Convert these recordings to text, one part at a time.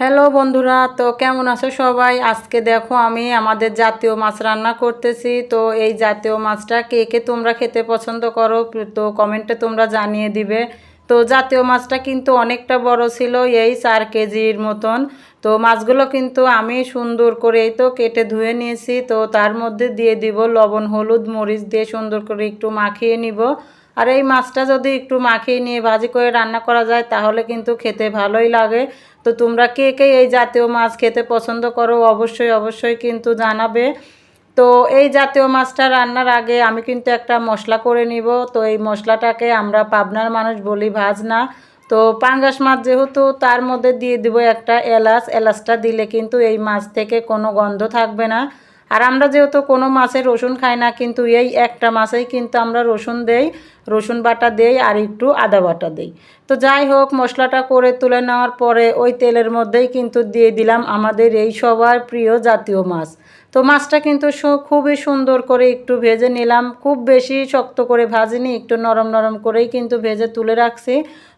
Hello বন্ধুরা, তো কেমন আছো সবাই? আজকে দেখো আমি আমাদের জাতীয় মাছ রান্না করতেছি। তো এই জাতীয় মাছটা কে কে তোমরা খেতে পছন্দ করো, তো কমেন্টে তোমরা জানিয়ে দিবে। তো জাতীয় মাছটা কিন্তু অনেকটা বড় ছিল, এই চার কেজির মতন। তো মাছগুলো কিন্তু আমি সুন্দর করে এই তো কেটে ধুয়ে নিয়েছি। তো তার মধ্যে দিয়ে দিব লবণ, হলুদ, মরিচ দিয়ে সুন্দর করে একটু মাখিয়ে নিব। আর এই মাছটা যদি একটু মাখিয়ে নিয়ে ভাজি করে রান্না করা যায়, তাহলে কিন্তু খেতে ভালোই লাগে। তো তোমরা কে কে এই জাতীয় মাছ খেতে পছন্দ করো, অবশ্যই অবশ্যই কিন্তু জানাবে। তো এই জাতীয় মাছটা রান্নার আগে আমি কিন্তু একটা মশলা করে নিব। তো এই মশলাটাকে আমরা পাবনার মানুষ বলি ভাজনা। তো পাঙ্গাস মাছ যেহেতু, তার মধ্যে দিয়ে দিব একটা এলাচ। এলাচটা দিলে কিন্তু এই মাছ থেকে কোনো গন্ধ থাকবে না। আর আমরা যেহেতু কোনো মাছে রসুন খাই না, কিন্তু এই একটা মাছেই কিন্তু আমরা রসুন দেই, রসুন বাটা দেই আর একটু আদা বাটা দেই। তো যাই হোক, মশলাটা করে তুলে নেওয়ার পরে ওই তেলের মধ্যেই কিন্তু দিয়ে দিলাম আমাদের এই সবার প্রিয় জাতীয় মাছ। তো মাছটা কিন্তু খুবই সুন্দর করে একটু ভেজে নিলাম, খুব বেশি শক্ত করে ভাজিনি, একটু নরম নরম করেই কিন্তু ভেজে তুলে রাখছি।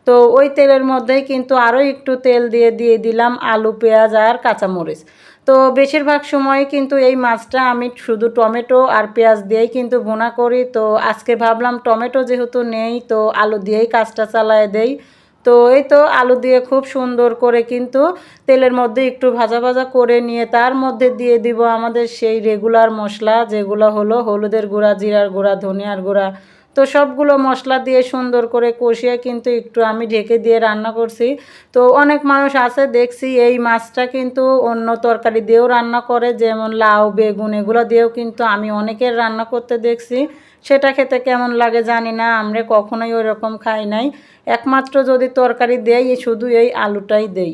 তো ওই তেলের মধ্যেই কিন্তু আরও একটু তেল দিয়ে দিয়ে দিলাম আলু, পেঁয়াজ আর কাঁচামরিচ। তো বেশিরভাগ সময় কিন্তু এই মাছটা আমি শুধু টমেটো আর পেঁয়াজ দিয়েই কিন্তু ভুনা করি। তো আজকে ভাবলাম টমেটো যেহেতু নেই, তো আলু দিয়েই কাজটা চালায় দেই। তো এই তো আলু দিয়ে খুব সুন্দর করে কিন্তু তেলের মধ্যে একটু ভাজা ভাজা করে নিয়ে তার মধ্যে দিয়ে দিব আমাদের সেই রেগুলার মশলা, যেগুলো হলো হলুদের গুঁড়া, জিরার গুঁড়া, ধনিয়ার গুঁড়া। তো সবগুলো মশলা দিয়ে সুন্দর করে কষিয়ে কিন্তু একটু আমি ঢেকে দিয়ে রান্না করছি। তো অনেক মানুষ আছে, দেখছি এই মাছটা কিন্তু অন্য তরকারি দিয়েও রান্না করে, যেমন লাউ, বেগুন এগুলো দিয়েও কিন্তু আমি অনেকের রান্না করতে দেখছি। সেটা খেতে কেমন লাগে জানি না, আমরা কখনোই ওই রকম খাই নাই। একমাত্র যদি তরকারি দেই, শুধু এই আলুটাই দেই।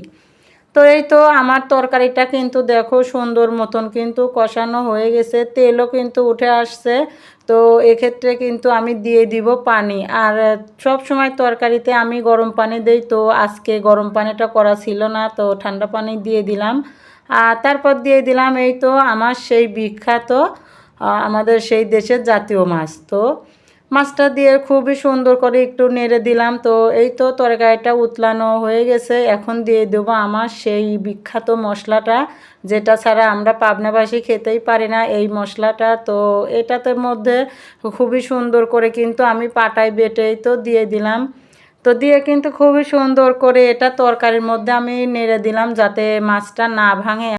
তো এই তো আমার তরকারিটা কিন্তু দেখো সুন্দর মতন কিন্তু কষানো হয়ে গেছে, তেলও কিন্তু উঠে আসছে। তো এক্ষেত্রে কিন্তু আমি দিয়ে দিব পানি। আর সব সময় তরকারিতে আমি গরম পানি দেই, তো আজকে গরম পানিটা করা ছিল না, তো ঠান্ডা পানি দিয়ে দিলাম। আর তারপর দিয়ে দিলাম এই তো আমার সেই বিখ্যাত আমাদের সেই দেশের জাতীয় মাছ। তো মাছটা দিয়ে খুবই সুন্দর করে একটু নেড়ে দিলাম। তো এই তো তরকারিটা উতলানো হয়ে গেছে। এখন দিয়ে দেবো আমার সেই বিখ্যাত মশলাটা, যেটা ছাড়া আমরা পাবনাবাসী খেতেই পারি না এই মশলাটা। তো এটাতে মধ্যে খুবই সুন্দর করে কিন্তু আমি পাটায় বেটেই তো দিয়ে দিলাম। তো দিয়ে কিন্তু খুবই সুন্দর করে এটা তরকারির মধ্যে আমি নেড়ে দিলাম যাতে মাছটা না ভাঙে।